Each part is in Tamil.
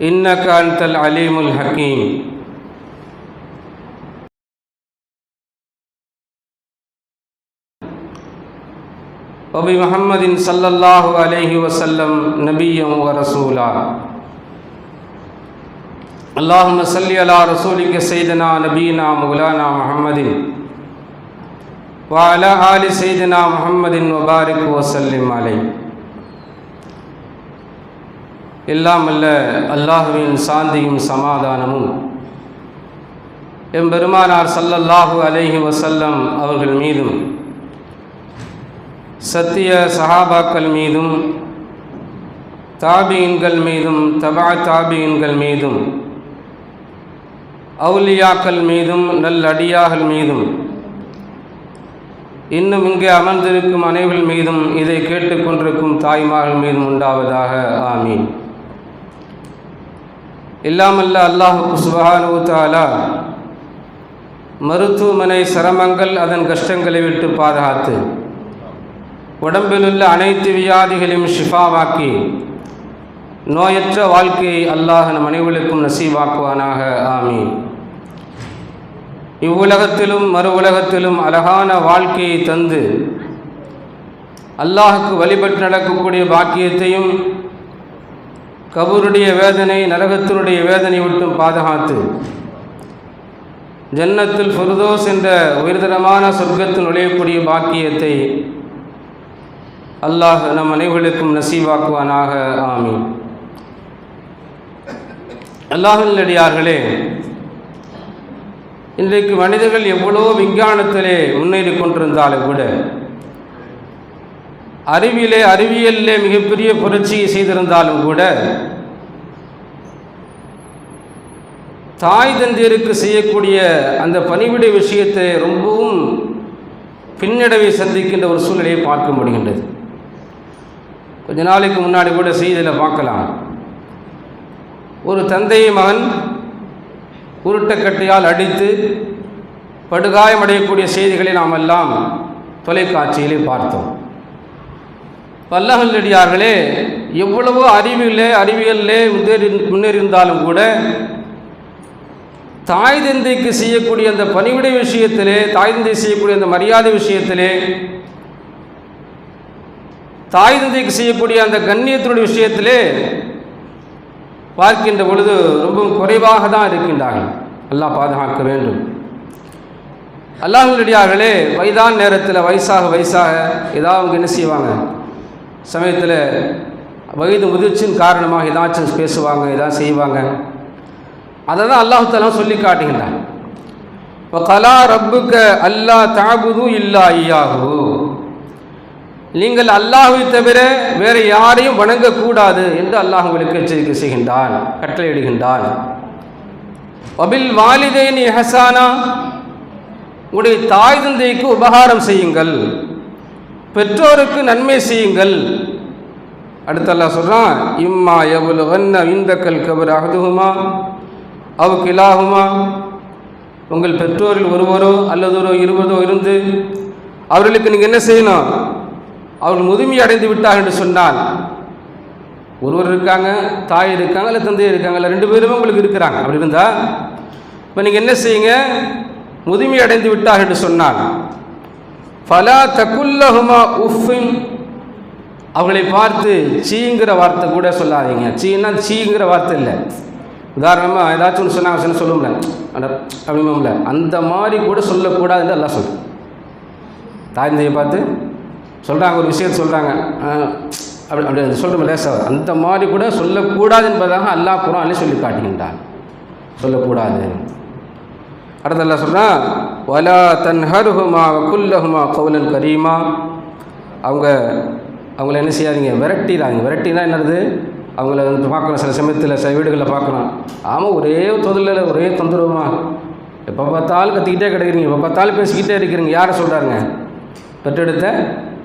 إنك أنت العليم الحكيم. وبمحمد صلى الله عليه وسلم نبيا ورسولا. اللهم صل على رسولك سيدنا نبينا مولانا محمد. وعلى آل سيدنا محمد وبارك وسلم عليه. எல்லாம் அல்ல அல்லாஹுவின் சாந்தியும் சமாதானமும். எம்பெருமானார் சல்லல்லாஹு அலைஹி வசல்லம் அவர்கள் மீதும் சத்திய சஹாபாக்கள் மீதும் தாபியின்கள் மீதும் தபா தாபியின்கள் மீதும் அவுலியாக்கள் மீதும் நல்லடியார்கள் மீதும் இன்னும் இங்கே அமர்ந்திருக்கும் அனைவர்கள் மீதும் இதை கேட்டுக்கொண்டிருக்கும் தாய்மார்கள் மீதும் உண்டாவதாக. ஆமீன். இல்லாமல்ல அல்லாஹுக்கு சுபஹானு தாலா மருத்துவமனை சிரமங்கள் அதன் கஷ்டங்களை விட்டு பாதுகாத்து உடம்பிலுள்ள அனைத்து வியாதிகளையும் ஷிஃபாவாக்கி நோயற்ற வாழ்க்கையை அல்லாஹ் நம் அனைவருக்கும் நசீவாக்குவானாக. ஆமி இவ்வுலகத்திலும் மறு உலகத்திலும் அழகான வாழ்க்கையை தந்து அல்லாஹுக்கு வழிபட்டு நடக்கக்கூடிய பாக்கியத்தையும் கபூருடைய வேதனை நரகத்தினுடைய வேதனை விட்டும் பாதுகாத்து ஜன்னத்தில் ஃபுர்தோஸ் என்ற உயர்தரமான சொர்க்கத்தில் நுழையக்கூடிய பாக்கியத்தை அல்லாஹ் நம் அனைவர்களுக்கும் நசீவாக்குவானாக. ஆமி அல்லாஹினடியார்களே இன்றைக்கு மனிதர்கள் எவ்வளோ விஞ்ஞானத்திலே முன்னேறி கொண்டிருந்தாலும் கூட அறிவியலே அறிவியலிலே மிகப்பெரிய புரட்சியை செய்திருந்தாலும் கூட தாய் தந்தையருக்கு செய்யக்கூடிய அந்த பணிவிடை விஷயத்தை ரொம்பவும் பின்னடைவை சந்திக்கின்ற ஒரு சூழ்நிலையை பார்க்க முடிகின்றது. கொஞ்ச நாளைக்கு முன்னாடி கூட செய்தியில் பார்க்கலாம். ஒரு தந்தையை மகன் உருட்டக்கட்டையால் அடித்து படுகாயமடையக்கூடிய செய்திகளை நாம் எல்லாம் தொலைக்காட்சியிலே பார்த்தோம். வல்லகல்லடியார்களே எவ்வளவோ அறிவியலே அறிவியலிலே முன்னேறி முன்னேறியிருந்தாலும் கூட தாய் தந்தைக்கு செய்யக்கூடிய அந்த பணிவிடை விஷயத்திலே தாய் தந்தை செய்யக்கூடிய அந்த மரியாதை விஷயத்திலே தாய் தந்தைக்கு செய்யக்கூடிய அந்த கண்ணியத்தினுடைய விஷயத்திலே பார்க்கின்ற பொழுது ரொம்பவும் குறைவாக தான் இருக்கின்றார்கள். எல்லாம் பாதுகாக்க வேண்டும். அல்லாஹுடைய வயதான நேரத்தில் வயசாக வயசாக ஏதாவது அவங்க என்ன செய்வாங்க? சமயத்தில் வயது முதிர்ச்சியின் காரணமாக ஏதாச்சும் பேசுவாங்க ஏதாச்சும் செய்வாங்க. அதை தான் அல்லாஹாலாம் சொல்லி காட்டுகின்றான். இப்போ கலா ரப்புக்க அல்லா தாபுது இல்லா ஐயாகு நீங்கள் அல்லாஹை தவிர வேறு யாரையும் வணங்கக்கூடாது என்று அல்லாஹ் உங்களுக்கு எச்சரிக்கை செய்கின்றான் கட்டளையிடுகின்றான். அபில் வாலிதேன் ஹசானா. உங்களுடைய தாய் தந்தைக்கு உபகாரம் செய்யுங்கள். பெற்றோருக்கு நன்மை செய்யுங்கள். அடுத்தல்லாம் சொல்கிறான் இம்மா எவ்வளவு வண்ண இந்தக்கல் கபர் அகதுகுமா அவ் கிலாகுமா உங்கள் பெற்றோரில் ஒருவரோ அல்லதொரு இருவரோ இருந்து அவர்களுக்கு நீங்கள் என்ன செய்யணும்? அவர்கள் முதுமை அடைந்து விட்டார் என்று சொன்னால் ஒருவர் இருக்காங்க தாய் இருக்காங்க இல்லை தந்தை இருக்காங்க இல்லை ரெண்டு பேருமே உங்களுக்கு இருக்கிறாங்க. அப்படி இருந்தால் இப்போ நீங்கள் என்ன செய்யுங்க? முதுமை அடைந்து விட்டார் என்று சொன்னால் ஃபலா தக்குல்லஹுமா உஃபின். அவங்களை பார்த்து சீங்கிற வார்த்தை கூட சொல்லாதீங்க. சீன்னா சீங்கிற வார்த்தை இல்லை. உதாரணமாக ஏதாச்சும் ஒன்று சொன்னாங்க சொன்ன சொல்லும்ல அந்த மாதிரி கூட சொல்லக்கூடாதுன்னு எல்லாம் சொல்கிறேன் தாய் தந்தையை பார்த்து சொல்கிறாங்க ஒரு விஷயத்தை சொல்கிறாங்க அப்படி அப்படி சொல்கிறோம் லேசாக அந்த மாதிரி கூட சொல்லக்கூடாது என்பதாக அல்லாஹ் குரான் சொல்லி காட்டுகின்றான் சொல்லக்கூடாது. அடுத்தல்ல சொல்கிறான் வலா தன்ஹருஹுமா குல்லஹுமா கவுலன் கரீமா. அவங்க அவங்கள என்ன செய்யாதீங்க விரட்டிடாதீங்க விரட்டினா என்னது? அவங்கள வந்து பார்க்கணும். சில சமயத்தில் சில வீடுகளில் பார்க்கணும் ஆமாம் ஒரே தொழிலில் ஒரே தொந்தரவுமா? எப்போ பார்த்தாலும் கத்திக்கிட்டே கிடைக்கிறீங்க. எப்போ பார்த்தாலும் பேசிக்கிட்டே இருக்கிறீங்க. யாரை சொல்கிறாருங்க பெற்றெடுத்த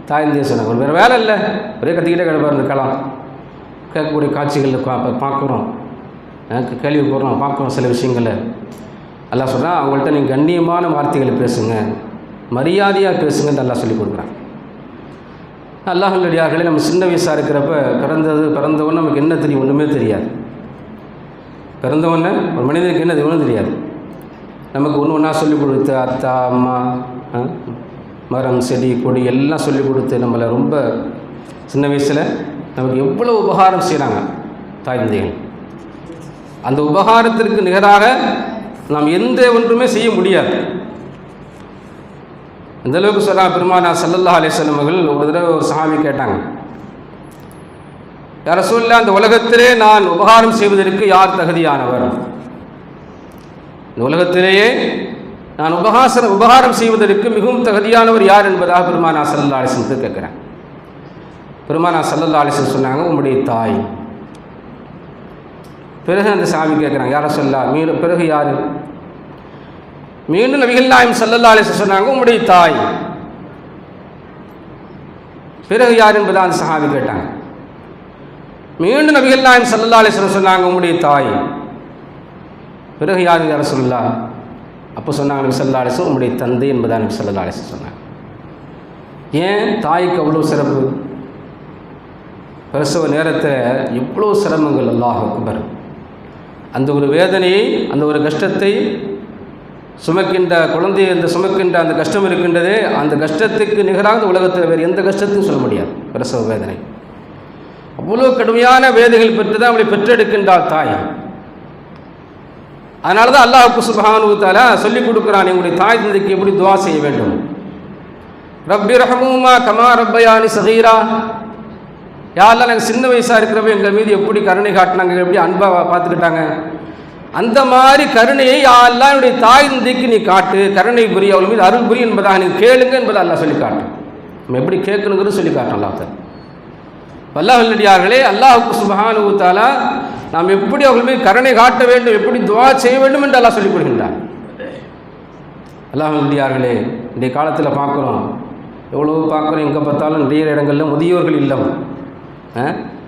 தாய்ந்திய சொன்னாங்க ஒரு வேறு வேலை இல்லை. ஒரே கத்திக்கிட்டே கிடப்பார் இந்த களம் கேட்கக்கூடிய காட்சிகளில் பா பார்க்குறோம். எனக்கு கேள்வி போடுறோம் பார்க்குறோம் சில விஷயங்களை. அல்லா சொல்கிறான் அவங்கள்ட்ட நீங்கள் கண்ணியமான வார்த்தைகளை பேசுங்க மரியாதையாக பேசுங்கன்னு நல்லா சொல்லி கொடுக்குறான். அல்லாஹல்லடியார்களே நம்ம சின்ன வயசாக இருக்கிறப்ப பிறந்தது பிறந்தவன் நமக்கு என்ன தெரியும்? ஒன்றுமே தெரியாது. பிறந்தவொன்னே ஒரு மனிதனுக்கு என்ன ஒன்றும் தெரியாது. நமக்கு ஒன்று ஒன்றா சொல்லிக் கொடுத்து அத்தா அம்மா மரம் செடி கொடி எல்லாம் சொல்லிக் கொடுத்து நம்மளை ரொம்ப சின்ன வயசில் நமக்கு எவ்வளோ உபகாரம் செய்கிறாங்க தாய் தந்தைகள். அந்த உபகாரத்திற்கு நிகராக நாம் எந்த ஒன்றுமே செய்ய முடியாது. இந்த அளவுக்கு பெருமானா சல்லல்லா அலிஸ்லம் அவர்கள் ஒரு தடவை ஒரு சாமி கேட்டாங்க. யார சொல்ல அந்த உலகத்திலே நான் உபகாரம் செய்வதற்கு யார் தகுதியானவர்? இந்த உலகத்திலேயே நான் உபகாசன உபகாரம் செய்வதற்கு மிகவும் தகுதியானவர் யார் என்பதாக பெருமானா சல்லல்லா அலிஸ்லத்தை கேட்குறேன் பெருமானா சல்லல்லா அலிஸ்லம் சொன்னாங்க உங்களுடைய தாய். பிறகு அந்த சாமி கேட்குறாங்க யாரை சொல்லா மீண்டும் பிறகு யார்? மீண்டும் நபிகள் நாயம் சல்லல்லா அலிஸ்லம் சொன்னாங்க உம்முடைய தாய். பிறகு யார் என்பதை அந்த சஹாபி கேட்டாங்க. மீண்டும் நபிகள் நாயம் சல்லல்லா அலிஸ்லம் சொன்னாங்க உம்முடைய தாய். பிறகு யார் யார சொல்லா அப்போ சொன்னாங்க நபி சல்லா அலிஸ்லம் உம்முடைய தந்தை என்பதா நபி சல்லா அலிஸ்லம் சொன்னாங்க. ஏன் தாய்க்கு அவ்வளோ சிறப்பு? பிரசவ நேரத்தில் எவ்வளோ சிரமங்கள்? அல்லாஹ் அக்பர். அந்த ஒரு வேதனையை அந்த ஒரு கஷ்டத்தை சுமக்கின்ற குழந்தையை அந்த சுமக்கின்ற அந்த கஷ்டம் இருக்கின்றதே அந்த கஷ்டத்துக்கு நிகராக உலகத்தில் வேறு எந்த கஷ்டத்தையும் சொல்ல முடியாது. பிரசவ வேதனை. அவ்வளோ கடுமையான வேதைகள் பெற்று தான் அவளை பெற்றெடுக்கின்றாள் தாய். அதனால தான் அல்லாஹ் சுபஹானுத்தால சொல்லிக் கொடுக்குறான் எங்களுடைய தாய் தந்தைக்கு எப்படி துவா செய்ய வேண்டும்? ரப்பி ரஹமூமா கமா ரப்பயானி சகீரா. யாரெல்லாம் நாங்கள் சின்ன வயசாக இருக்கிறப்ப எங்கள் மீது எப்படி கருணை காட்டினாங்க எப்படி அன்பாக பார்த்துக்கிட்டாங்க? அந்த மாதிரி கருணையை யாரெல்லாம் என்னுடைய தாய் தந்தைக்கு நீ காட்டு கருணை புரி அவள் மீது அருள் புரி என்பதாக நீ கேளுங்க என்பதை அல்லாஹ் சொல்லி காட்டு நம்ம எப்படி கேட்கணுங்கிறது சொல்லி காட்டும் அல்லாஹ் வல்லாஹல்லடியார்களே அல்லாஹுக்கு சுபஹானு தாலா நாம் எப்படி அவர்கள் மீது கருணை காட்ட வேண்டும் எப்படி துவா செய்ய வேண்டும் என்று அல்லாஹ் சொல்லிக் கொடுக்கின்றார் அல்லாஹல்லடியார்களே இன்றைய காலத்தில் பார்க்குறோம். எவ்வளோ பார்க்குறோம் எங்கே பார்த்தாலும் நிறைய இடங்களில் முதியோர்கள் இல்லம்.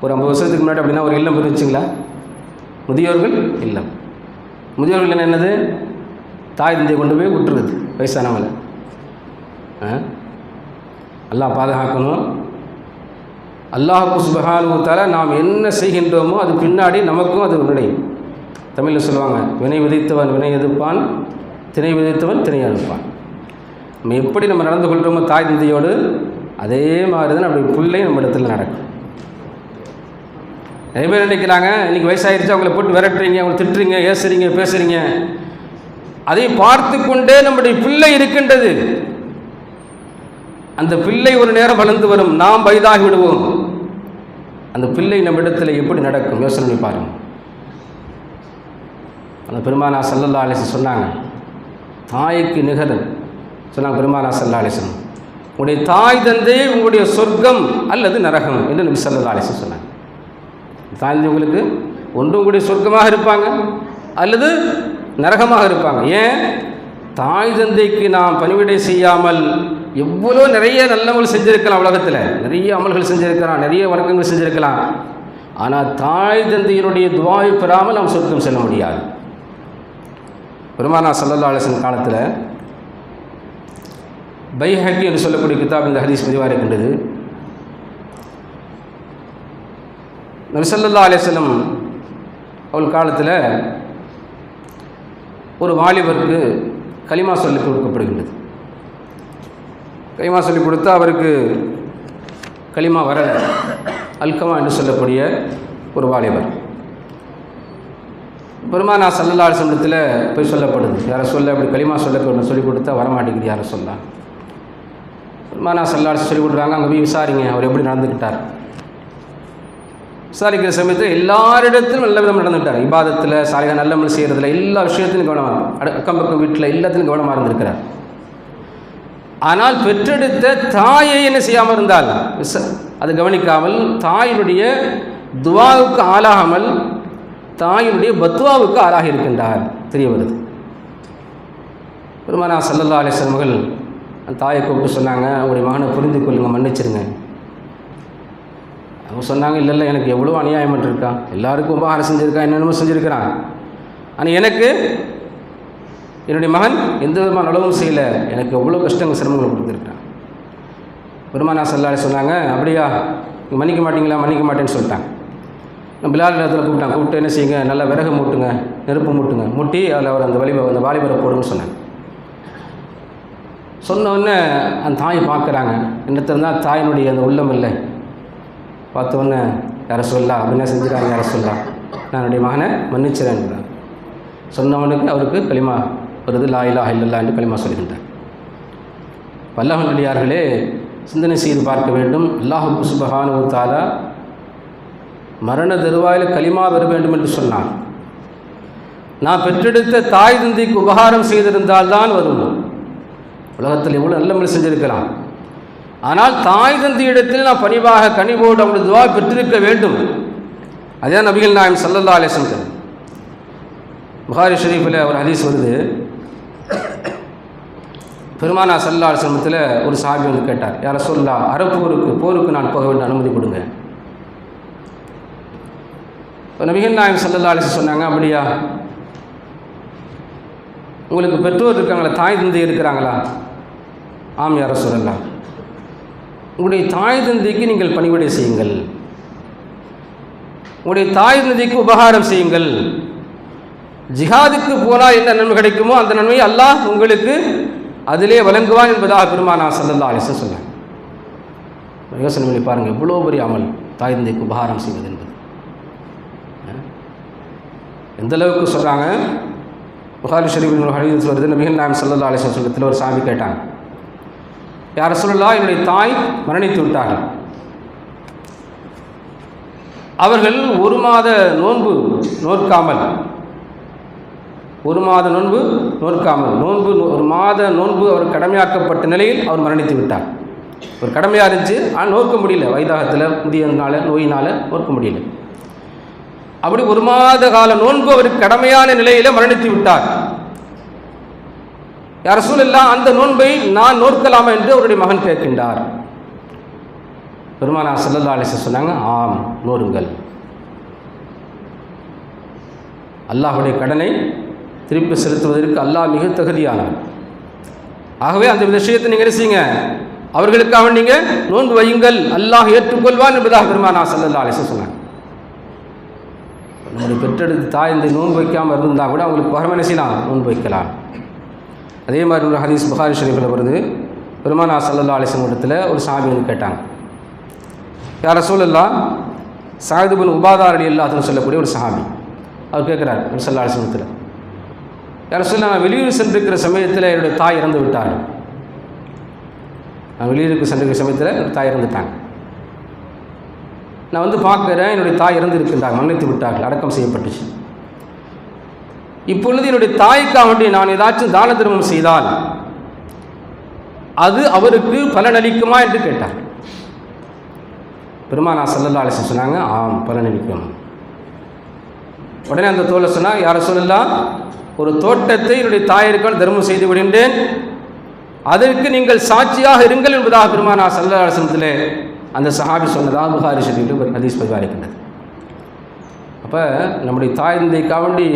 ஒரு ஐம்பது வருஷத்துக்கு முன்னாடி அப்படின்னா ஒரு இல்லம் இருந்துச்சுங்களா முதியோர்கள் இல்லம். முதியோர்கள் என்ன என்னது? தாய் தந்தையை கொண்டு போய் விட்டுருது வயசானவங்களை. ஆ? பாதுகாக்கணும். அல்லாஹு சுபகானுத்தால நாம் என்ன செய்கின்றோமோ அது பின்னாடி நமக்கும் அது வினையும் தமிழில் சொல்லுவாங்க வினை விதைத்தவன் வினை எதிர்ப்பான் திணை விதைத்தவன் திணை அறுப்பான். நம்ம எப்படி நம்ம நடந்து கொள்கிறோமோ தாய் தந்தையோடு அதே மாதிரி தான் நம்முடைய பிள்ளை நம்ம இடத்துல நடக்கும். நிறைய பேர் நினைக்கிறாங்க இன்றைக்கி வயசாகிடுச்சு அவங்கள போட்டு விரட்டுறீங்க அவங்களை திட்டுறீங்க ஏசுறீங்க பேசுகிறீங்க அதை பார்த்து கொண்டே நம்முடைய பிள்ளை இருக்கின்றது. அந்த பிள்ளை ஒரு நேரம் வளர்ந்து வரும் நாம் வயதாகி விடுவோம். அந்த பிள்ளை நம்மிடத்தில் எப்படி நடக்கும்? யோசனை பண்ணி பாருங்க. அந்த பெருமானா சல்லல்லா அலிசன் சொன்னாங்க தாய்க்கு நிகர் சொன்னாங்க பெருமானா சல்லா அலிசன் உங்களுடைய தாய் தந்தை உங்களுடைய சொர்க்கம் அல்லது நரகம் என்று நபி சல்லல்லா அலிசன் சொன்னாங்க. தாழ்ந்தவங்களுக்கு ஒன்றும் கூட சொர்க்கமாக இருப்பாங்க அல்லது நரகமாக இருப்பாங்க. ஏன்? தாய் தந்தைக்கு நாம் பணிவிடை செய்யாமல் எவ்வளோ நிறைய நல்லவங்கள் செஞ்சுருக்கலாம் உலகத்தில். நிறைய அமல்கள் செஞ்சுருக்கலாம் நிறைய வணக்கங்கள் செஞ்சுருக்கலாம். ஆனால் தாய் தந்தையினுடைய துவாவை பெறாமல் நாம் சொர்க்கம் செல்ல முடியாது. பெருமானா சல்லல்லா அலிசன் காலத்தில் பைஹக்கி என்று சொல்லக்கூடிய கிதாப் இந்த ஹதீஸ் பதிவாக இருக்கின்றது நபிசல்லா அலிஸ்லம் அவள் காலத்தில் ஒரு வாலிபருக்கு களிமா சொல்லிக் கொடுக்கப்படுகின்றது. களிமா சொல்லிக் கொடுத்தா அவருக்கு களிமா வரல. அல்கமா என்று சொல்லக்கூடிய ஒரு வாலிபர். பெருமானா சல்லல்லா அலிஸ்லத்தில் போய் சொல்லப்படுது. யாரை சொல்ல அப்படி களிமா சொல்ல சொல்லிக் கொடுத்தா வரமாட்டேங்குது யாரை சொல்லலாம் பெருமானா சல்லா சொல்லி கொடுக்குறாங்க. அங்கே போய் விசாரிங்க அவர் எப்படி நடந்துக்கிட்டார். விசாரிக்கிற சமயத்தில் எல்லாரிடத்திலும் நல்ல விதம் நடந்துட்டார் இபாதத்தில் சாலிகா நல்லமல் செய்கிறதுல எல்லா விஷயத்திலும் கவனமாக அக்கம் பக்கம் வீட்டில் எல்லாத்திலும் கவனமாக இருந்திருக்கிறார். ஆனால் பெற்றெடுத்த தாயை என்ன செய்யாமல் இருந்தால் அது கவனிக்காமல் தாயினுடைய துவாவுக்கு ஆளாகாமல் தாயினுடைய பத்வாவுக்கு ஆளாகி இருக்கின்றார். தெரிய வருது. பெருமானா சல்லல்லா அலிஸ்லம் அந்த தாயை கூப்பிட்டு சொன்னாங்க உங்களுடைய மகனை புரிந்து கொள்ளுங்க மன்னிச்சிருங்க. அவங்க சொன்னாங்க இல்லை இல்லை எனக்கு எவ்வளோ அநியாயம் பண்ணிருக்கான் எல்லாருக்கும் உபகாரம் செஞ்சுருக்கான் என்னென்னமோ செஞ்சுருக்கிறான் ஆனால் எனக்கு என்னுடைய மகன் எந்த விதமான அளவும் செய்யலை. எனக்கு எவ்வளோ கஷ்டங்கள் சிரமங்களை கொடுத்துருக்கான் பெருமானா சல்லாலே சொன்னாங்க அப்படியா நீங்கள் மன்னிக்க மாட்டீங்களா? மன்னிக்க மாட்டேன்னு சொல்லிட்டாங்க பிலால் இடத்துல கூப்பிட்டான். கூப்பிட்டு என்ன செய்யுங்க நல்லா விறகு மூட்டுங்க நெருப்பு மூட்டுங்க மூட்டி அதில் அவர் அந்த வழிப அந்த வாலிபரை போடுன்னு சொன்னேன் சொன்ன உடனே அந்த தாயை பார்க்குறாங்க. என்னத்திருந்தால் தாயினுடைய அந்த உள்ளம் இல்லை. பார்த்தோன்னே யார சொல்லா அப்படின்னா செஞ்சுட்டாங்க யார சொல்லா நான் என்னுடைய மகனை மன்னிச்சிறேன் சொன்னவனுக்கு அவருக்கு களிமா வருது லா இலாஹ இல்லல்லா என்று களிமா சொல்கின்றார். வல்லவனடியார்களே சிந்தனை செய்து பார்க்க வேண்டும். அல்லாஹு சுபஹானு தாலா மரண தருவாயில் களிமா வர வேண்டும் என்று சொன்னான் நான் பெற்றெடுத்த தாய் தந்தைக்கு உபகாரம் செய்திருந்தால் தான் வரும் உலகத்தில் எவ்வளோ நல்ல செஞ்சிருக்கலாம். ஆனால் தாய் தந்தி இடத்தில் நான் பணிவாக கனிவோடு அவருடைய துவா பெற்றிருக்க வேண்டும். அதே நபிகள் நாயம் சல்லல்லா அலேசன் புகாரி ஷரீஃபில் ஒரு ஹதீஸ் வருது. பெருமானா சல்லா அலிசமத்தில் ஒரு சாமி வந்து கேட்டார். யாரை சொல்லா அறப்போருக்கு போருக்கு நான் போக வேண்டிய அனுமதி கொடுங்க. இப்போ நபிகள் நாயம் சல்லல்லா அலிசன் சொன்னாங்க அப்படியா? உங்களுக்கு பெற்றோர் இருக்காங்களா? தாய் தந்தை இருக்கிறாங்களா? ஆம் யார சொல்லலாம் உங்களுடைய தாய் தந்தைக்கு நீங்கள் பணிவிடை செய்யுங்கள். உங்களுடைய தாய் தந்தைக்கு உபகாரம் செய்யுங்கள். ஜிஹாதுக்கு போனால் என்ன நன்மை கிடைக்குமோ அந்த நன்மையை அல்லாஹ் உங்களுக்கு அதிலே வழங்குவான் என்பதாக பெருமானா சல்லல்லா அலிச சொன்னேன் யோசனை பண்ணி பாருங்கள் இவ்வளோ பெரிய அமல் தாய் தந்தைக்கு உபகாரம் செய்வது என்பது. எந்த அளவுக்கு சொல்கிறாங்க புகாரி ஷரீஃபின் ஹரீஸ் வருது நபிகள் நாயம் சல்லல்லா அலிசன் சொல்லத்தில் ஒரு சாமி கேட்டாங்க. யார் சொல்லலா என்னுடைய தாய் மரணித்து விட்டார்கள். அவர்கள் ஒரு மாத நோன்பு நோற்காமல் ஒரு மாத நோன்பு நோற்காமல் நோன்பு ஒரு மாத நோன்பு அவர் கடமையாக்கப்பட்ட நிலையில் அவர் மரணித்து விட்டார். ஒரு கடமையாக இருந்துச்சு ஆனால் நோக்க முடியல. வைதாகத்தில் முதியனால நோயினால் நோக்க முடியல. அப்படி ஒரு மாத கால நோன்பு அவருக்கு கடமையான நிலையில் மரணித்து விட்டார். யார் இல்லா அந்த நோன்பை நான் நோற்கலாமா? என்று அவருடைய மகன் கேட்கின்றார். பெருமானா சல்லல்லா அலிச சொன்னாங்க ஆம் நோருங்கள் அல்லாஹுடைய கடனை திருப்பி செலுத்துவதற்கு அல்லாஹ் மிக தகுதியானவன். ஆகவே அந்த விஷயத்தை நீங்கள் செய்யுங்க? அவர்களுக்காக நீங்கள் நோன்பு வையுங்கள் அல்லாஹ் ஏற்றுக்கொள்வான் என்பதாக பெருமானா சல்லல்லா அலிச சொன்னாங்க நம்முடைய பெற்றெடுத்து தாய் இந்த நோன்பு வைக்காமல் இருந்தால் கூட அவங்களுக்கு பகரம் என்ன செய்யலாம்? நோன்பு வைக்கலாம். அதே மாதிரி ஒரு ஹதீஸ் புகாரி ஷரீஃபில் வருது. பெருமானா சல்லா அலிசன் இடத்துல ஒரு சாமி வந்து கேட்டாங்க. யார சூழல்லா சாயுதுபின் உபாதாரடி இல்லாதுன்னு சொல்லக்கூடிய ஒரு சாமி அவர் கேட்குறார் சல்லா அலிசனத்தில் யார சொல்ல நான் வெளியூர் சென்றிருக்கிற சமயத்தில் என்னுடைய தாய் இறந்து விட்டார் நான் வெளியூருக்கு சென்றிருக்கிற சமயத்தில் என்னுடைய தாய் இறந்துட்டாங்க. நான் வந்து பார்க்குறேன் என்னுடைய தாய் இறந்து இருக்கின்றாங்க மன்னித்து விட்டார்கள் அடக்கம் செய்யப்பட்டுச்சு. இப்பொழுது என்னுடைய தாய்க்காக வேண்டி நான் ஏதாச்சும் தான தர்மம் செய்தால் அது அவருக்கு பலனளிக்குமா என்று கேட்டார். பெருமானா சல்லல்லா அலிசன் சொன்னாங்க ஆம் பலனளிக்கும். உடனே அந்த தோலை சொன்னால் யாரை சொல்லலாம் ஒரு தோட்டத்தை என்னுடைய தாயருக்கால் தர்மம் செய்து விடுகின்றேன். அதற்கு நீங்கள் சாட்சியாக இருங்கள் என்பதாக பெருமானா சல்லா அலிசனத்தில் அந்த சஹாபி சொன்னதாக புகாரி ஒரு ஹதீஸ் பதிவாளிக்கின்றது அப்போ நம்முடைய தாய் தந்தைக்காக வேண்டி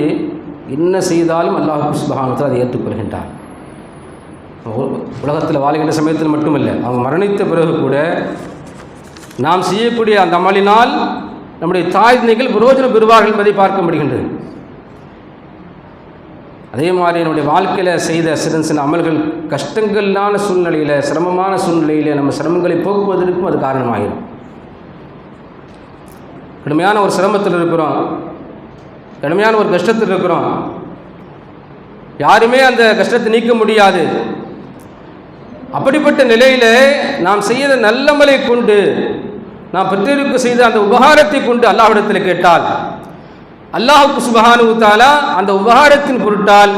என்ன செய்தாலும் அல்லாஹ் சுபகானத்தில் அதை ஏற்றுக்கொள்கின்றார் உலகத்தில் வாழ்கின்ற சமயத்தில் மட்டுமல்ல அவங்க மரணித்த பிறகு கூட நாம் செய்யக்கூடிய அந்த அமலினால் நம்முடைய தாய் தந்தைகள் பிரயோஜனம் பெறுவார்கள் என்பதை பார்க்க முடிகின்றது. அதே மாதிரி என்னுடைய வாழ்க்கையில் செய்த சிறு சின்ன அமல்கள் கஷ்டங்களான சூழ்நிலையில் சிரமமான சூழ்நிலையில் நம்ம சிரமங்களை போக்குவதற்கும் அது காரணமாகிடும் கடுமையான ஒரு சிரமத்தில் இருக்கிறோம். கடுமையான ஒரு கஷ்டத்தில் இருக்கிறோம். யாருமே அந்த கஷ்டத்தை நீக்க முடியாது. அப்படிப்பட்ட நிலையில் நாம் செய்த நல்லமலை கொண்டு நாம் பெற்றோருக்கு செய்த அந்த உபகாரத்தை கொண்டு அல்லாஹிடத்தில் கேட்டால் அல்லாஹுக்கு சுபகானுத்தாலா அந்த உபகாரத்தின் பொருட்டால்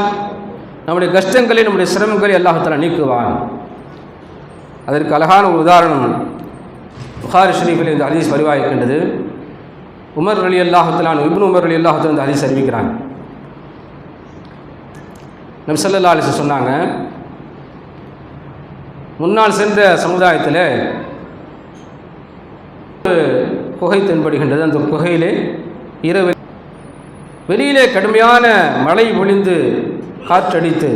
நம்முடைய கஷ்டங்களை நம்முடைய சிரமங்களை அல்லாஹாலா நீக்குவான். அதற்கு அழகான ஒரு உதாரணம். புகார் ஷரீஃபில் இந்த ஹதீஸ் பதிவாகிக்கின்றது உமர் அலி அல்லாஹத்தலான் இப்னு உமர் அலி அல்லாஹத்தில் இந்த ஹதீஸ் அறிவிக்கிறாங்க. நபி சல்லா சொன்னாங்க முன்னால் சென்ற சமுதாயத்தில் குகை தென்படுகின்றது. அந்த குகையிலே இரவு வெளியிலே கடுமையான மழை பொழிந்து காற்றடித்து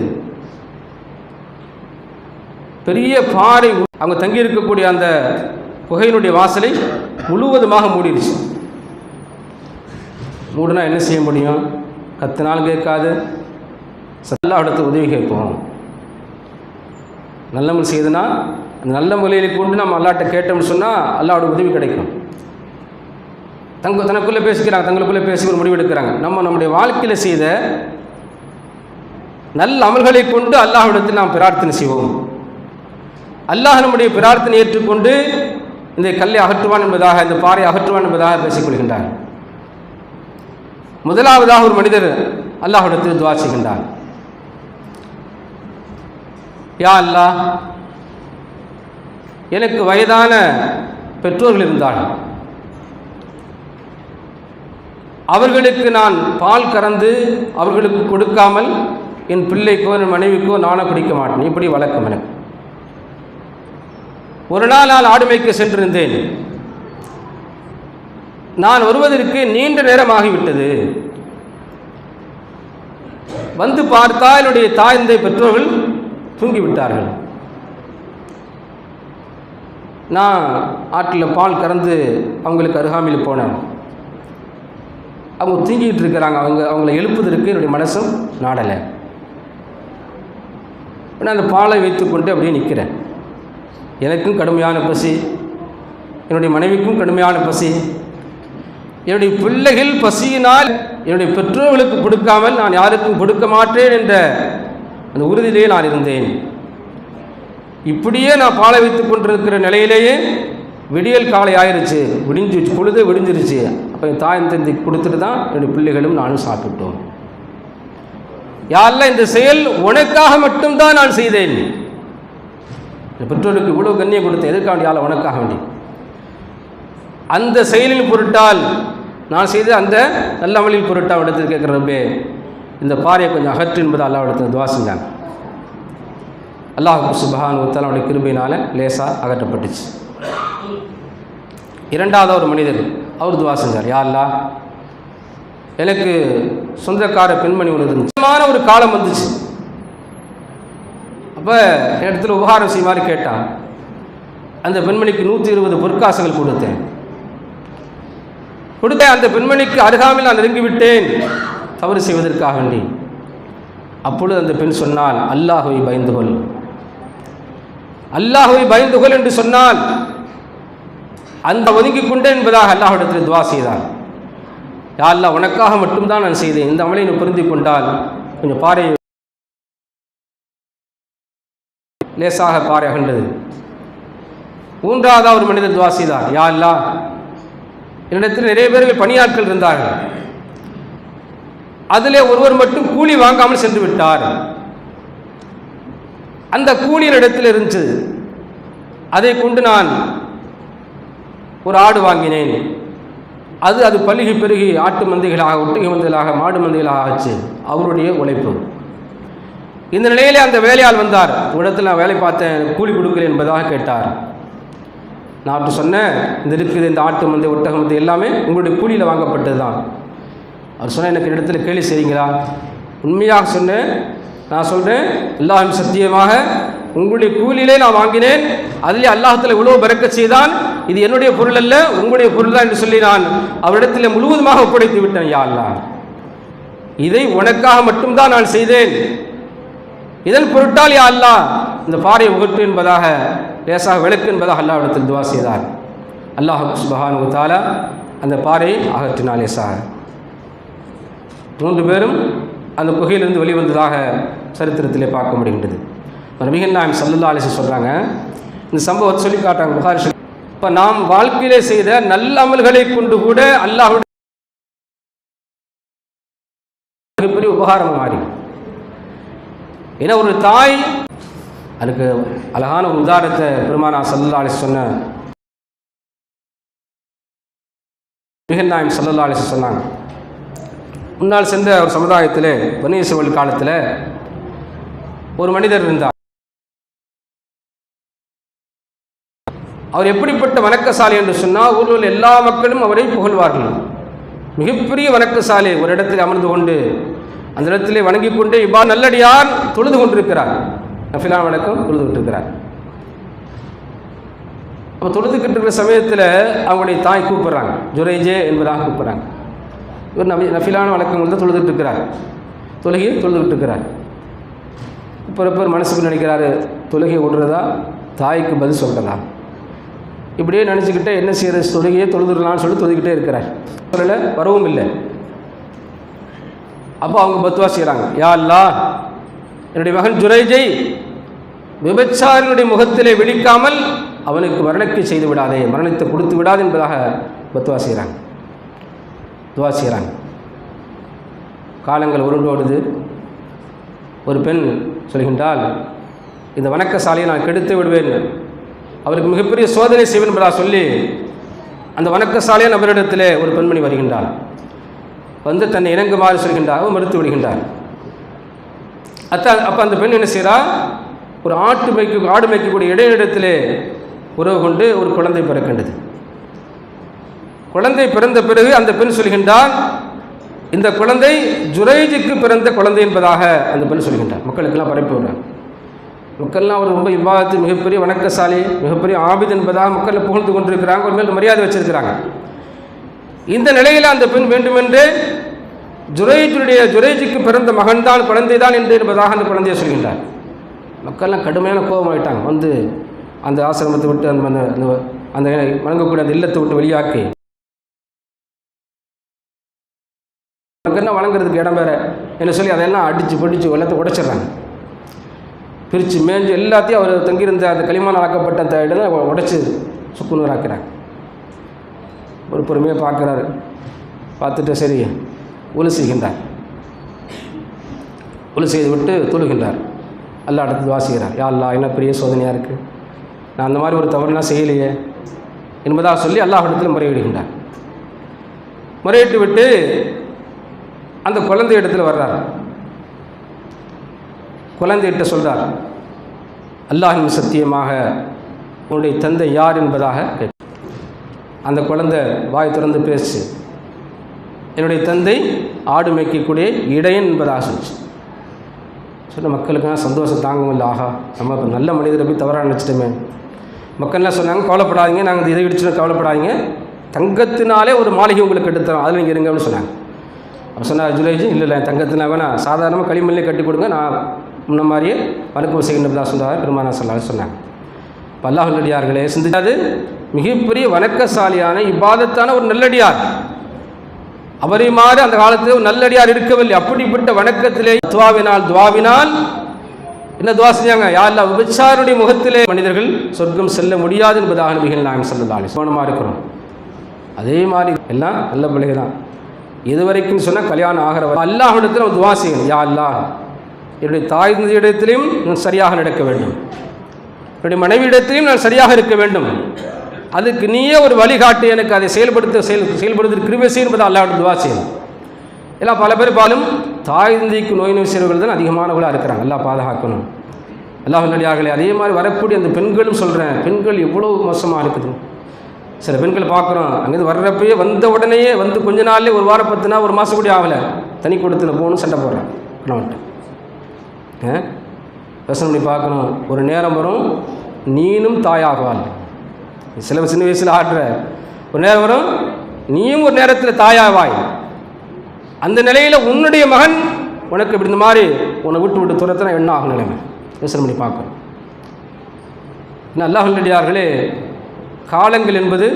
பெரிய பாறை அவங்க தங்கியிருக்கக்கூடிய அந்த குகையினுடைய வாசலை முழுவதுமாக மூடிடுச்சு மூடுனா என்ன செய்ய முடியும்? கத்தினாலும் கேட்காது. அல்லாஹ் உதவி கேட்போம். நல்ல முறை செய்யுதுன்னா அந்த நல்ல முறையில் கொண்டு நம்ம அல்லாட்ட கேட்டோம்னு சொன்னால் அல்லாவோட உதவி கிடைக்கும். தங்க தனக்குள்ளே பேசிக்கிறாங்க தங்களுக்குள்ளே பேசி ஒரு முடிவு எடுக்கிறாங்க. நம்ம நம்முடைய வாழ்க்கையில் செய்த நல்ல அமல்களை கொண்டு அல்லாஹ்விடத்தில் நாம் பிரார்த்தனை செய்வோம். அல்லாஹ் நம்முடைய பிரார்த்தனை ஏற்றுக்கொண்டு இந்த கல்லை அகற்றுவான் என்பதாக இந்த பாறை அகற்றுவான் என்பதாக பேசிக்கொள்கின்றார் முதலாவதாக ஒரு மனிதர் அல்லாஹிடத்தில் துவா செய்கின்றார். யா அல்லா எனக்கு வயதான பெற்றோர்கள் இருந்தார்கள். அவர்களுக்கு நான் பால் கறந்து அவர்களுக்கு கொடுக்காமல் என் பிள்ளைக்கோ என் மனைவிக்கோ நானும் குடிக்க மாட்டேன். இப்படி வழக்கம் எனக்கு. ஒரு நாள் நான் ஆடுமைக்கு சென்றிருந்தேன். நான் வருவதற்கு நீண்ட நேரமாகிவிட்டது. வந்து பார்த்தா என்னுடைய தாய்ந்தை பெற்றோர்கள் தூங்கிவிட்டார்கள். நான் ஆற்றில் பால் கறந்து அவங்களுக்கு அருகாமையில் போனேன். அவங்க தூங்கிட்டு இருக்கிறாங்க. அவங்க அவங்கள எழுப்புவதற்கு என்னுடைய மனசும் நாடலை. நான் அந்த பாலை வைத்துக்கொண்டு அப்படியே நிற்கிறேன். எனக்கும் கடுமையான பசி. என்னுடைய மனைவிக்கும் கடுமையான பசி. என்னுடைய பிள்ளைகள் பசியினால் என்னுடைய பெற்றோர்களுக்கு கொடுக்காமல் நான் யாருக்கும் கொடுக்க மாட்டேன் என்ற அந்த உறுதியிலேயே நான் இருந்தேன். இப்படியே நான் பாலை வைத்துக் கொண்டிருக்கிற நிலையிலேயே விடியல் காலை ஆயிருச்சு. விடிஞ்சு பொழுது விடிஞ்சிருச்சு. அப்போ என் தாய் தந்தை கொடுத்துட்டு தான் என்னுடைய பிள்ளைகளும் நானும் சாப்பிட்டோம். யாரில் இந்த செயல் உனக்காக மட்டும்தான் நான் செய்தேன். பெற்றோருக்கு இவ்வளவு கண்ணியம் கொடுத்தேன் எதற்காக யாரில் உனக்காக வேண்டி? அந்த செயலில் பொருட்டால் நான் செய்த அந்த நல்ல அமலில் பொருட்டா இடத்தில் கேட்குறப்பே இந்த பாறையை கொஞ்சம் அகற்று என்பது அல்லா இடத்துல துவா செஞ்சாங்க அல்லாஹ் சுபஹான் உத்தலாவுடைய கிருபையினால் லேசாக அகற்றப்பட்டுச்சு. இரண்டாவது ஒரு மனிதர் அவர் துவா செஞ்சார் யா எனக்கு சொந்தக்கார பெண்மணி ஒன்று இருந்துச்சு. ஒரு காலம் வந்துச்சு. அப்போ இடத்துல உபகாரம் செய்யுமாறு கேட்டான். அந்த பெண்மணிக்கு நூற்றி இருபது பொற்காசுகள் கொடுத்தேன். கொடுத்த அந்த பெண்மணிக்கு அருகாமையில் நான் நெருங்கிவிட்டேன். தவறு செய்வதற்காக வேண்டி. அப்பொழுது அந்த பெண் சொன்னால் அல்லாஹுவை பயந்து கொள் அல்லாஹுவை பயந்து கொள் என்று சொன்னால் அந்த ஒதுங்கிக் கொண்டேன் என்பதாக அல்லாஹிடத்தில் துவா செய்தான். யா அல்லா உனக்காக மட்டும்தான் நான் செய்தேன். இந்த அமலை நீ புரிந்து கொண்டால் கொஞ்சம் பாறை லேசாக பாறை அகன்றது. மூன்றாவதாக ஒரு மனிதர் துவா செய்தார். யா அல்லா என்னிடத்தில் நிறைய பேர்கள் பணியாட்கள் இருந்தார்கள். அதிலே ஒருவர் மட்டும் கூலி வாங்காமல் சென்று விட்டார். அந்த கூலியின் இடத்தில் இருந்துச்சு. அதை கொண்டு நான் ஒரு ஆடு வாங்கினேன். அது அது பழுகி பெருகி ஆட்டு மந்தைகளாக ஒட்டுகை மந்தைகளாக மாடு மந்தைகளாக ஆச்சு. அவருடைய உழைப்பு. இந்த நிலையிலே அந்த வேலையாள் வந்தார். இடத்துல நான் வேலை பார்த்தேன் கூலி கொடுக்கிறேன் என்பதாக கேட்டார். நான் அப்படி சொன்னேன் இந்த இருக்குது இந்த ஆட்டு மந்தை ஒட்டக மந்தை எல்லாமே உங்களுடைய கூலியில் வாங்கப்பட்டது தான் அவர் சொன்ன எனக்கு இடத்துல கேள்வி செய்கிறீங்களா உண்மையாக சொன்னேன் நான் சொல்கிறேன் எல்லாரும் சத்தியமாக உங்களுடைய கூலியிலே நான் வாங்கினேன். அதிலே அல்லாஹத்தில் இவ்வளோ பிறக்க செய்தான். இது என்னுடைய பொருள் அல்ல உங்களுடைய பொருள் தான் என்று சொல்லி நான் அவரிடத்தில் முழுவதுமாக ஒப்படைத்து விட்டேன் யா அல்லா இதை உனக்காக மட்டும்தான் நான் செய்தேன். இதன் பொருட்டால் யா அல்லா இந்த பாறை உகட்டு என்பதாக லேசாக விளக்கு என்பதாக அல்லாவிடத்தில் துவா செய்தார். அல்லாஹ் சுபஹான் தாலா அந்த பாறையை அகற்றினார் லேசாக. மூன்று பேரும் அந்த குகையிலிருந்து வெளிவந்ததாக சரித்திரத்திலே பார்க்க முடிகின்றது. நபிகள் நாயம் சல்லுல்லா அலிசி சொல்கிறாங்க இந்த சம்பவத்தை சொல்லி காட்டாங்க புகாரி சொல்லி இப்போ நாம் வாழ்க்கையிலே செய்த நல்ல அமல்களை கொண்டு கூட அல்லாஹுடைய மிகப்பெரிய உபகாரம் மாறி ஏன்னா ஒரு தாய் அதுக்கு அழகான ஒரு உதாரணத்தை பெருமானா சல்லா அலிஸ் சொன்ன மிகன் நாயம் சல்லா அலிஸ் சொன்னாங்க. முன்னால் சென்ற ஒரு சமுதாயத்தில் பனீசவல் காலத்தில் ஒரு மனிதர் இருந்தார். அவர் எப்படிப்பட்ட வணக்கசாலி என்று சொன்னால் ஊரில் உள்ள எல்லா மக்களும் அவரை புகழ்வார்கள். மிகப்பெரிய வணக்கசாலை ஒரு இடத்தில் அமர்ந்து கொண்டு அந்த இடத்திலே வணங்கி கொண்டே இவ்வா நல்லடியார் தொழுது கொண்டிருக்கிறார். நஃபிலா வணக்கம் தொழுது விட்டுருக்கிறார். அப்போ தொழுதுக்கிட்டு இருக்கிற சமயத்தில் அவங்களுடைய தாய் கூப்பிட்றாங்க. ஜுரேஜே என்பதாக கூப்பிட்றாங்க. இவர் நபி நஃபிலான வழக்கங்கள் தான் தொழுதுட்டு இருக்கிறார் தொழுகையை தொழுதுகிட்டு இருக்கிறார் இப்போ பேர் மனசுக்கு நினைக்கிறாரு தொழுகையை விடுறதா தாய்க்கு பதில் சொல்கிறதா இப்படியே நினச்சிக்கிட்டே என்ன செய்கிற தொழுகையே தொழுதுடலாம்னு சொல்லி தொழுதுகிட்டே இருக்கிறார். வரல வரவும் இல்லை. அப்போ அவங்க பத்துவா செய்கிறாங்க யா அல்லா என்னுடைய மகன் ஜுரைஜை விபச்சாரிகளுடைய முகத்திலே விழிக்காமல் அவனுக்கு மரணத்தை செய்து விடாதே மரணத்தை கொடுத்து விடாது என்பதாக பத்துவா செய்கிறாங்க. துவா செய்கிறாங்க. காலங்கள் உருண்டோடுது ஒரு பெண் சொல்கின்றால் இந்த வணக்க சாலையை நான் கெடுத்து விடுவேன். அவருக்கு மிகப்பெரிய சோதனை செய்வேன் என்பதாக சொல்லி அந்த வணக்க சாலையை நபரிடத்தில் ஒரு பெண்மணி வருகின்றார் வந்து தன்னை இணங்குமாறு சொல்கின்றார் மறுத்து விடுகின்றார். அத்த அப்போ அந்த பெண் என்ன செய்கிறா ஒரு ஆட்டு மேய்க்க ஆடு மேய்க்கக்கூடிய இடையிடத்திலே உறவு கொண்டு ஒரு குழந்தை பிறக்கின்றது குழந்தை பிறந்த பிறகு அந்த பெண் சொல்கின்றார் இந்த குழந்தை ஜுரைஜுக்கு பிறந்த குழந்தை என்பதாக அந்த பெண் சொல்கின்றார் மக்களுக்கெல்லாம் பரப்பி விடுறார் மக்கள்லாம் அவர் ரொம்ப விவாதத்து மிகப்பெரிய வணக்கசாலி மிகப்பெரிய ஆபித் என்பதாக மக்கள் புகழ்ந்து கொண்டிருக்கிறாங்க ஒரு மேல் மரியாதை வச்சிருக்கிறாங்க. இந்த நிலையில் அந்த பெண் வேண்டுமென்று ஜுரேஜுடைய ஜுரேஜுக்கு பிறந்த மகன்தான் குழந்தை தான் என்று என்பதாக அந்த குழந்தையை சொல்கின்றார். மக்கள்லாம் கடுமையான கோபமாயிட்டாங்க. வந்து அந்த ஆசிரமத்தை விட்டு அந்த அந்த அந்த- அந்த வணங்கக்கூடிய அந்த இல்லத்தை விட்டு வெளியாக்கி. என்ன வணங்குறதுக்கு இடம் வேற? என்ன சொல்லி அதெல்லாம் அடித்து பிடிச்சி எல்லாத்தையும் உடைச்சிடுறாங்க. பிரித்து மேஞ்சு எல்லாத்தையும் அவர் தங்கியிருந்த அந்த களிமண் ஆக்கப்பட்ட அந்த இடம் உடைச்சி சுக்குநூறாக்கிறாங்க. ஒரு பொறுமையாக பார்க்குறாரு. பார்த்துட்டு சரி. ஒலு செய்கின்றார். ஒலு செய்து விட்டு தொழுகின்றார். அல்லா அடுத்து வாசிக்கிறார் யா அல்லா என்ன பெரிய சோதனையாக இருக்குது நான் அந்த மாதிரி ஒரு தவறுலாம் செய்யலையே என்பதாக சொல்லி அல்லாஹ் இடத்துல முறையிடுகின்றார். முறையிட்டு விட்டு அந்த குழந்தை இடத்துல வர்றார். குழந்தைகிட்ட சொல்றார் அல்லாஹின் சத்தியமாக உன்னுடைய தந்தை யார் என்பதாக கேட்டு அந்த குழந்தை வாய் திறந்து பேசு. என்னுடைய தந்தை ஆடு மேய்க்கக்கூடிய இடையன் என்பதாக சொல்லிச்சு. சொன்ன மக்களுக்கெல்லாம் சந்தோஷம் தாங்க முடியல ஆஹா நம்ம இப்போ நல்ல மனிதரை போய் தவறாக நினச்சிட்டோமே. மக்கள்லாம் சொன்னாங்க கவலைப்படாதீங்க நாங்கள் இதை இடிச்சுட்டு கவலைப்படாதீங்க. தங்கத்தினாலே ஒரு மாளிகை உங்களுக்கு எடுத்துறோம் அதில் நீங்கள் இருங்க அப்படின்னு சொன்னாங்க. அப்போ சொன்னார் ஜுலேஜி இல்லை இல்லை தங்கத்தினா வேணா சாதாரணமாக களிமண்ணிலே கட்டி கொடுங்க நான் முன்ன மாதிரியே வணக்கம் செய்கின்ற தான் சொன்னார் பெருமானா சொல்லாரு சொன்னாங்க இப்போ அல்லாஹ் நல்லடியார்களே சிந்திக்காது. மிகப்பெரிய வணக்கசாலியான இப்பாதத்தான ஒரு நல்லடியார். அவரை மாறி அந்த காலத்தில் நல்லடியார் இருக்கவில்லை. அப்படிப்பட்ட வணக்கத்திலே துவாவினால் துவாவினால் என்ன துவா செஞ்சாங்க? யாரில் விபச்சாருடைய முகத்திலே மனிதர்கள் சொர்க்கம் செல்ல முடியாது என்பதாக நபிகள் நாங்கள் சொல்லலாம் சோனமாக இருக்கிறோம் அதே மாதிரி எல்லாம் நல்ல பிள்ளைகள் தான் இதுவரைக்கும் சொன்னால் கல்யாணம் ஆகிற வரை அல்லாஹிடத்தில் நம்ம துவா செய்யணும். யா அல்லா என்னுடைய தாய் இடத்திலையும் நான் சரியாக நடக்க வேண்டும். என்னுடைய மனைவியிடத்திலையும் நான் சரியாக இருக்க வேண்டும். அதுக்கு நீயே ஒரு வழிகாட்டி எனக்கு அதை செயல்படுத்த செயல் செயல்படுத்த கிருபை செய்யும் என்பதை அல்லாஹ் துவா செய்யணும் எல்லாம் பல பேர் பாலும் தாய் தந்தைக்கு நோய் நோய் சேர்வுகள் தான் அதிகமானவர்களாக இருக்கிறாங்க. எல்லாம் பாதுகாக்கணும். எல்லா நல்லடியார்களே அதே மாதிரி வரக்கூடிய அந்த பெண்களும் சொல்கிறேன் பெண்கள் எவ்வளோ மோசமாக இருக்குது. சில பெண்கள் பார்க்குறோம் அங்கேருந்து வர்றப்பயே வந்த உடனேயே வந்து கொஞ்ச நாள்லேயே ஒரு வாரம் பத்து நாள் ஒரு மாதம் கூட ஆகலை. தனி கொடுத்துல போகணும் சண்டை போடுறேன் ஆ? யோசனை பண்ணி பார்க்கணும். ஒரு நேரம் வரும் நீனும் தாயாகுவாள். சில சின்ன வயசில் ஆடுற. ஒரு நேரம் வரும் நீயும் ஒரு நேரத்தில் தாயாவாய். அந்த நிலையில் உன்னுடைய மகன் உனக்கு இப்படி இந்த மாதிரி உன்னை விட்டு விட்டு துரத்தினா என்ன ஆகும் நிலைமை? யோசனை பண்ணி பார்க்கணும் இன்னும் அல்லாஹ் காலங்கள் என்பது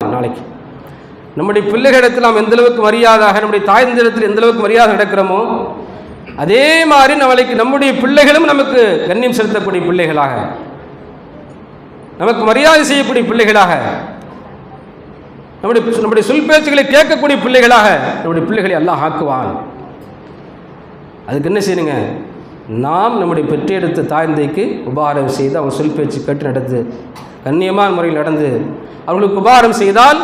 நாளைக்கு. நம்முடைய பிள்ளைகளிடத்தில் நாம் எந்த அளவுக்கு மரியாதாக நம்முடைய தாய்ந்திரத்தில் எந்தளவுக்கு மரியாதை நடக்கிறோமோ அதே மாதிரி நம்மளுக்கு நம்முடைய பிள்ளைகளும் நமக்கு கண்ணியம் செலுத்தக்கூடிய பிள்ளைகளாக. நமக்கு மரியாதை செய்யக்கூடிய பிள்ளைகளாக. நம்முடைய நம்முடைய சொல் பேச்சுகளை கேட்கக்கூடிய பிள்ளைகளாக நம்முடைய பிள்ளைகளை எல்லாம் ஆக்குவான். அதுக்கு என்ன செய்யணுங்க? நாம் நம்முடைய பெற்றெடுத்த தாய்ந்தைக்கு உபகாரம் செய்து அவங்க சொல் பேச்சு கேட்டு நடந்து கண்ணியமான முறையில் நடந்து அவர்களுக்கு உபகாரம் செய்தால்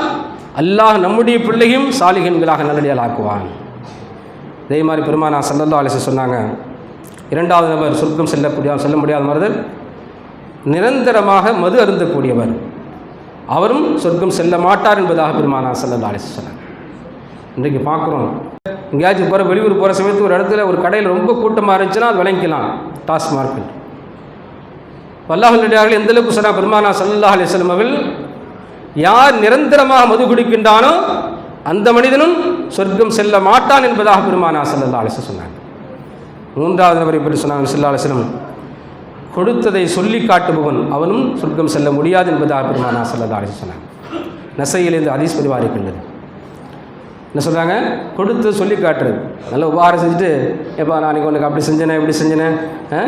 அல்லாஹ் நம்முடைய பிள்ளையும் சாலிகன்களாக நல்லடியால் ஆக்குவான். இதே மாதிரி பெருமானா சல்லல்லா அலிசு சொன்னாங்க. இரண்டாவது நபர் சொர்க்கம் செல்லக்கூடிய செல்ல முடியாத மருதல் நிரந்தரமாக மது அருந்தக்கூடியவர். அவரும் சொர்க்கம் செல்ல மாட்டார் என்பதாக பெருமானா சல்லல்லா அலிசு சொன்னாங்க இன்றைக்கு பார்க்குறோம். எங்கேயாச்சும் போகிற வெளியூர் போகிற சமயத்து ஒரு இடத்துல ஒரு கடையில் ரொம்ப கூட்டமாக இருந்துச்சுன்னா அது விளங்கிக்கலாம். டாஸ்மார்க் அல்லாஹ் நடிகார்கள் எந்த அளவுக்கு சொன்னால் பெருமானா சல்லா அலிஸ்லம் அவர்கள் யார் நிரந்தரமாக மது குடிக்கின்றானோ அந்த மனிதனும் சொர்க்கம் செல்ல மாட்டான் என்பதாக பெருமானா செல்லல்லா அலிச சொன்னாங்க. மூன்றாவது நபரை பற்றி சொன்னாங்க? செல்லா அலிஸ்லம் கொடுத்ததை சொல்லி காட்டுபவன் அவனும் சொர்க்கம் செல்ல முடியாது என்பதாக பெருமானா செல்லல்லா அலிச சொன்னாங்க. நசையிலிருந்து அதிஸ் பதிவாக இருக்கின்றது. என்ன சொல்கிறாங்க கொடுத்து சொல்லி காட்டுறது. நல்ல உபகாரம் செஞ்சுட்டு எப்பா நான் இன்றைக்கி உனக்கு அப்படி செஞ்சேனே இப்படி செஞ்சேனே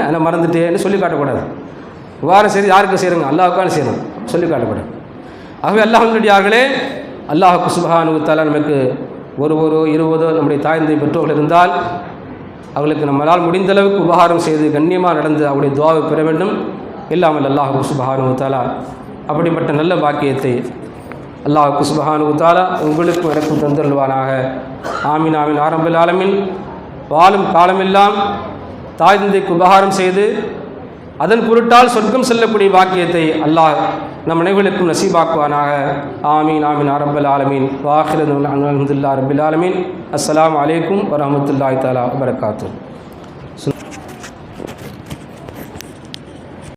அதை மறந்துட்டேன்னு சொல்லி காட்டக்கூடாது. உபகாரம் செய்து யாருக்கு செய்கிறோங்க அல்லாவுக்கான செய்யணும் சொல்லி காட்டக்கூடாது. ஆகவே அல்லாஹனுடையார்களே அல்லாஹுக்கு சுபஹானுத்தால நமக்கு ஒருவரோ இருவதோ நம்முடைய தாய்ந்தை பெற்றோர்கள் இருந்தால் அவர்களுக்கு நம்மளால் முடிந்தளவுக்கு உபகாரம் செய்து கண்ணியமாக நடந்து அவருடைய துவாவை பெற வேண்டும். இல்லாமல் அல்லாஹு சுபஹானுத்தாலா அப்படிப்பட்ட நல்ல பாக்கியத்தை அல்லாஹ் குசுபஹானுத்தாலா உங்களுக்கும் எனக்கும் தந்தருள்வானாக. ஆமீன் ஆமீன். ஆரம்பில் ஆலமின். வாழும் காலமெல்லாம் தாய் தந்தைக்கு உபகாரம் செய்து அதன் பொருட்டால் சொர்க்கம் செல்லக்கூடிய பாக்கியத்தை அல்லாஹ் நம் அனைவருக்கும் நசீபாக்குவானாக. ஆமீன் ஆமீன் ஆரம்பல் ஆலமீன். வாஹிரது அலமதுல்லா ரபில் ஆலமீன். அஸ்லாம் அலைக்கும் வரமத்துல்லாய் தாலா வரகாத்தூ